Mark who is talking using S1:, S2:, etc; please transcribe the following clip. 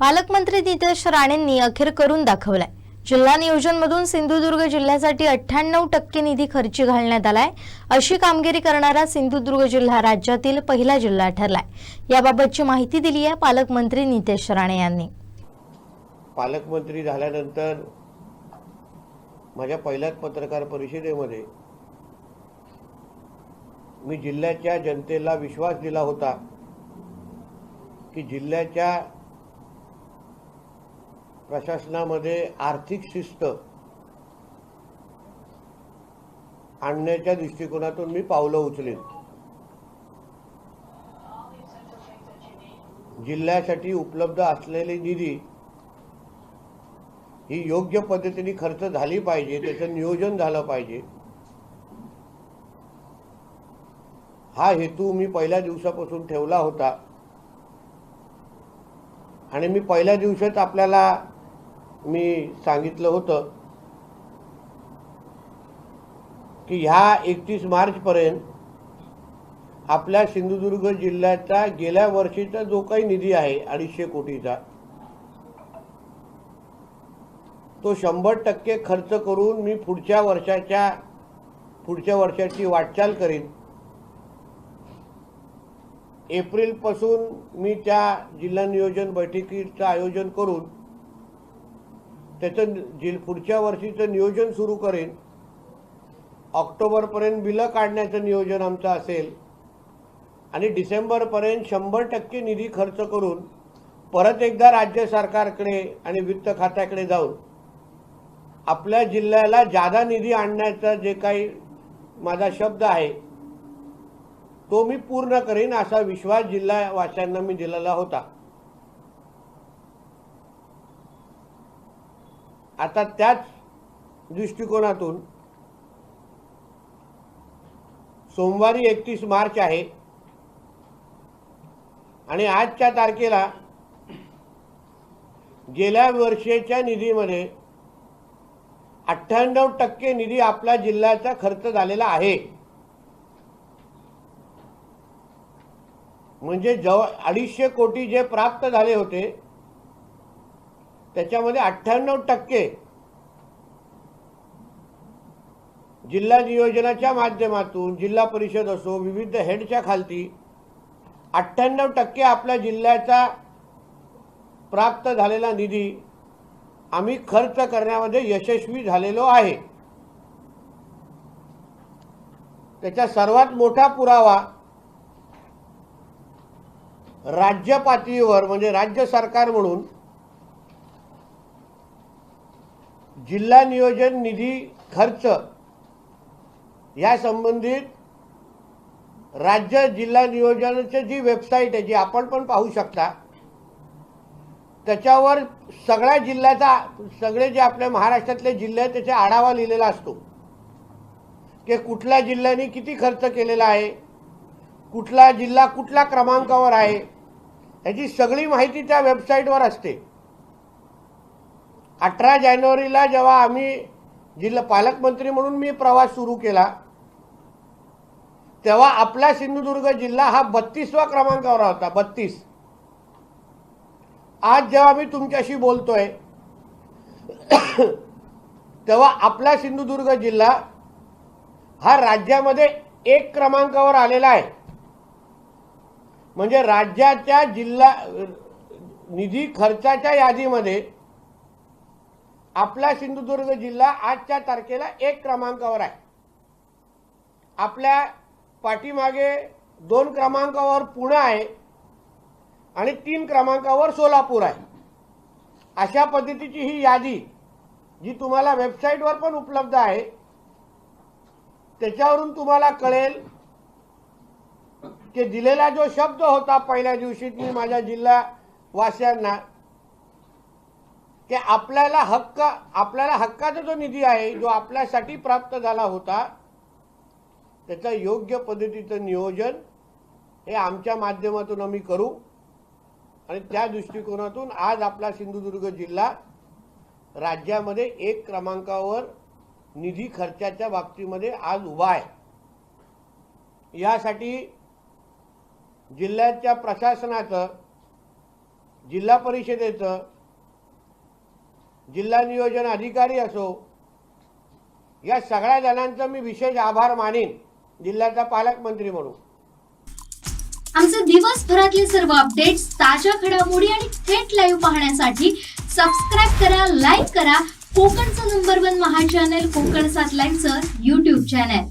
S1: पालकमंत्री नितेश राणेंनी अखेर करून दाखवलाय. जिल्हा नियोजनमधून सिंधुदुर्ग जिल्ह्यासाठी अठ्ठ्याण्णव टक्के निधी खर्ची घालण्यात आलाय. अशी कामगिरी करणारा सिंधुदुर्ग जिल्हा राज्यातील पहिला जिल्हा ठरलाय. याबाबतची माहिती दिली आहे पालकमंत्री नितेश राणे यांनी.
S2: पालकमंत्री झाल्यानंतर माझ्या पहिल्याच पत्रकार परिषदेमध्ये मी जिल्ह्याच्या जनतेला विश्वास दिला होता की जिल्ह्याच्या प्रशासनामध्ये आर्थिक शिस्त आणण्याच्या दृष्टिकोनातून मी पावलं उचलेन. जिल्ह्यासाठी उपलब्ध असलेली निधी ही योग्य पद्धतीने खर्च झाली पाहिजे त्याचं नियोजन झालं पाहिजे. हा हेतू मी पहिल्या दिवसापासून ठेवला होता. आणि मी पहिल्या दिवसात आपल्याला मी सांगितलं होतं की ह्या एकतीस मार्चपर्यंत आपल्या सिंधुदुर्ग जिल्ह्याचा गेल्या वर्षीचा जो काही निधी आहे अडीचशे कोटीचा तो शंभर टक्के खर्च करून मी पुढच्या वर्षाच्या पुढच्या वर्षाची वाटचाल करीन. एप्रिलपासून मी त्या जिल्हा नियोजन बैठकीचं आयोजन करून त्याचं जि पुढच्या वर्षीचं नियोजन सुरू करेन. ऑक्टोबरपर्यंत बिलं काढण्याचं नियोजन आमचं असेल. आणि डिसेंबरपर्यंत शंभर टक्के निधी खर्च करून परत एकदा राज्य सरकारकडे आणि वित्त खात्याकडे जाऊन आपल्या जिल्ह्याला जादा निधी आणण्याचा जे काही माझा शब्द आहे तो मी पूर्ण करेन असा विश्वास जिल्हावासियांना मी दिलेला होता. आता त्याच दृष्टिकोनातून सोमवारी एकतीस मार्च आहे. आणि आजच्या तारखेला गेल्या वर्षीच्या निधीमध्ये अठ्ठ्याण्णव टक्के निधी आपल्या जिल्ह्याचा खर्च झालेला आहे. म्हणजे जवळ अडीचशे कोटी जे प्राप्त झाले होते त्याच्यामध्ये अठ्ठ्याण्णव टक्के जिल्हा नियोजनाच्या माध्यमातून जिल्हा परिषद असो विविध हेडच्या खालती अठ्ठ्याण्णव टक्के आपल्या जिल्ह्याचा प्राप्त झालेला निधी आम्ही खर्च करण्यामध्ये यशस्वी झालेलो आहे. त्याचा सर्वात मोठा पुरावा राज्य पातळीवर म्हणजे राज्य सरकार म्हणून जिल्हा नियोजन निधी खर्च या संबंधित राज्य जिल्हा नियोजनाची जी वेबसाईट आहे जी आपण पण पाहू शकता त्याच्यावर सगळ्या जिल्ह्याचा सगळे जे आपल्या महाराष्ट्रातले जिल्हे आहेत त्याचा आढावा लिहिलेला असतो. की कुठल्या जिल्ह्याने किती खर्च केलेला आहे कुठला जिल्हा कुठल्या क्रमांकावर आहे याची सगळी माहिती त्या वेबसाईटवर असते. अठरा जानेवारीला जेव्हा आम्ही जिल्हा पालकमंत्री म्हणून मी प्रवास सुरू केला तेव्हा आपला सिंधुदुर्ग जिल्हा हा बत्तीसवा क्रमांकावर होता बत्तीस. आज जेव्हा मी तुमच्याशी बोलतोय तेव्हा आपला सिंधुदुर्ग जिल्हा हा राज्यामध्ये एक क्रमांकावर आलेला आहे. म्हणजे राज्याच्या जिल्हा निधी खर्चाच्या यादीमध्ये आपला सिंधुदुर्ग जिल्हा आजच्या तारखेला एक क्रमांकावर आहे. आपल्या पाठीमागे दोन क्रमांकावर पुणे आहे आणि तीन क्रमांकावर सोलापूर आहे. अशा पद्धतीची ही यादी जी तुम्हाला वेबसाईटवर पण उपलब्ध आहे त्याच्यावरून तुम्हाला कळेल की दिलेला जो शब्द होता पहिल्या दिवशी मी माझ्या जिल्हा वासियांना की आपल्याला हक्क आपल्याला हक्काचा जो निधी आहे जो आपल्यासाठी प्राप्त झाला होता त्याचं योग्य पद्धतीचं नियोजन हे आमच्या माध्यमातून आम्ही करू. आणि त्या दृष्टिकोनातून आज आपला सिंधुदुर्ग जिल्हा राज्यामध्ये एक क्रमांकावर निधी खर्चाच्या बाबतीमध्ये आज उभा आहे. यासाठी जिल्ह्याच्या प्रशासनाचं जिल्हा परिषदेचं जिल्हा नियोजन अधिकारी असो या सगळ्या जणांचं मी विशेष आभार मानेन. जिल्ह्याचा पालकमंत्री म्हणून.
S3: आमचे दिवसभरातले सर्व अपडेट्स ताज्या घडामोडी आणि थेट लाईव्ह पाहण्यासाठी सबस्क्राईब करा लाईक करा. कोकणचं नंबर वन महा चॅनल कोकण सात लाईव्हचं युट्यूब चॅनल